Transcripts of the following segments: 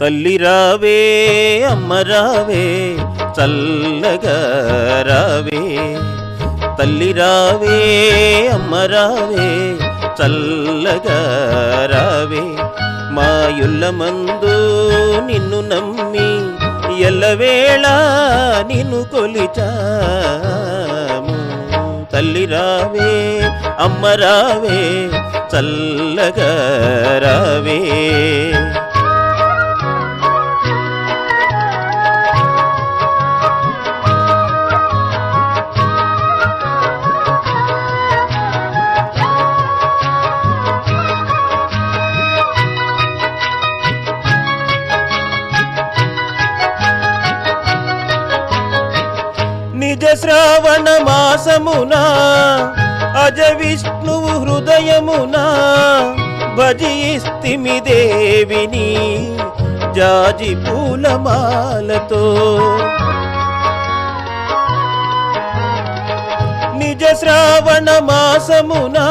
తల్లి రావే అమ్మ రావే చల్లగా రావే. తల్లి రావే అమ్మ రావే చల్లగా రావే. మాయుల్ల మందు నిన్ను నమ్మి ఎల్లవేళ నిన్ను కొలిచాము. తల్లి రావే అమ్మ రావే చల్లగా రావే. శ్రావణ మాసమునా అజ విష్ణువు హృదయమునా భజిస్తిమి దేవిని జాజి పూలమాలతో. నిజ శ్రావణ మాసమునా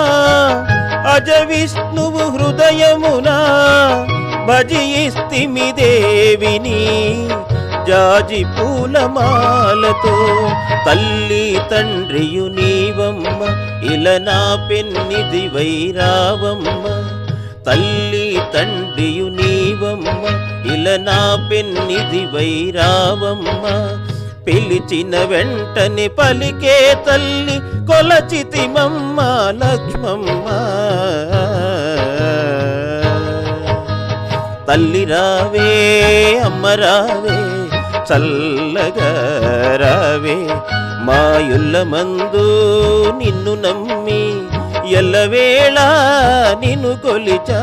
అజ విష్ణువు హృదయమునా భజిస్తిమి దేవిని జాజి పూలమాలతో తల్లి తండ్రియు నీవమ్మ ఇలా నా పెన్నిది వైరావమ్మ. తల్లి తండ్రియు నీవమ్మ ఇలా నా పెన్నిది వైరావమ్మ. పిలిచిన వెంటనే పలికే తల్లి కొలచితిమమ్మ లక్ష్మమ్మ. తల్లి రావే అమ్మ రావే చల్లగా రావే మా మందు నిన్ను నమ్మి ఎల్లవేళ నిన్ను కొలిచాము.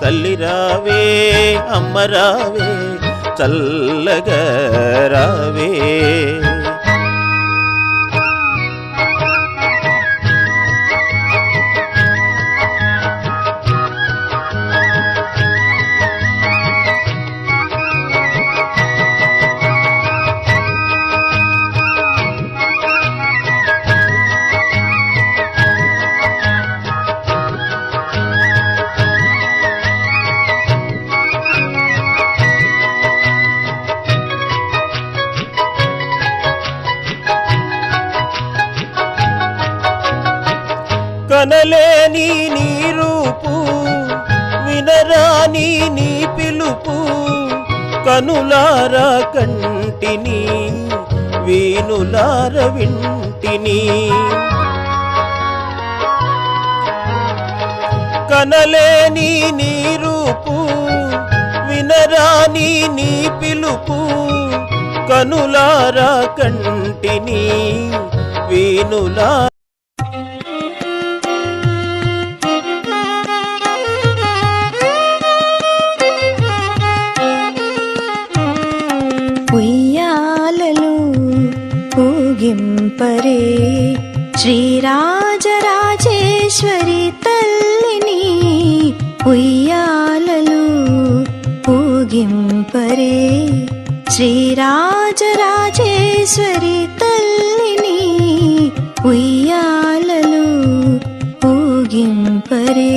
తల్లి రావే అమ్మ రావే చల్లగా రావే కనలేని నీ రూపు వినరాని నీ పిలుపు కనులారా కంటిని వీనులార వింటిని. కనలేని నీ రూపు వినరాని నీ పిలుపు కనులారా కంటిని వీనులా ఊగింపరే శ్రీరాజరాజేశ్వరి తల్లిని ఉయ్యాలలు ఊగింపరే శ్రీరాజరాజేశ్వరి తల్లిని ఉయ్యాలలు ఊగింపరే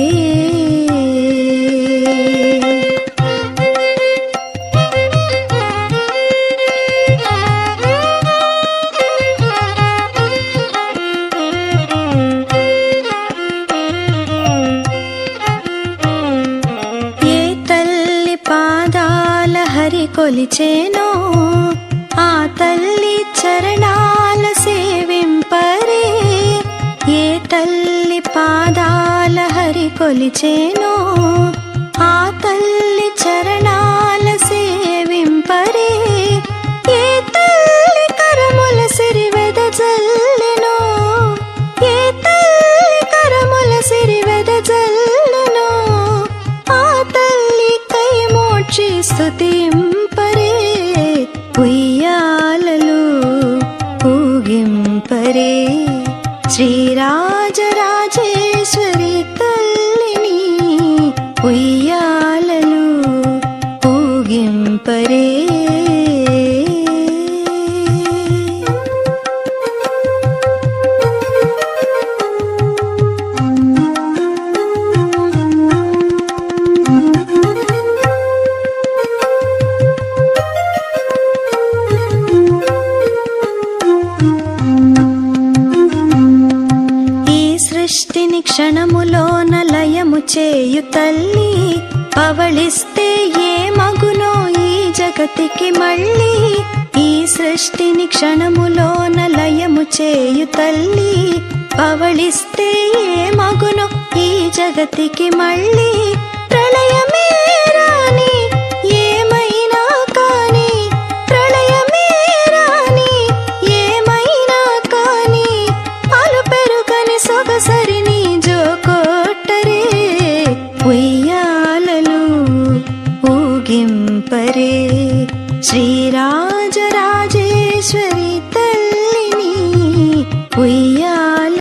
కొలిచేనో ఆ తల్లి చరణాల సేవింపరే. ఏ తల్లి పాదాల హరి కొలిచేనో ఊగింపరే శ్రీరాజరాజేశ్వరి తల్లిని ఉయ్యాలలు ఊగింపరే. సృష్టిని క్షణములోన లయము చేయు తల్లి. పవళిస్తే ఏ మగునో ఈ జగతికి మళ్ళీ. ఈ సృష్టిని క్షణములోన లయము చేయు తల్లి. పవళిస్తే ఏ మగునో ఈ జగతికి మళ్ళీ. ప్రళయమే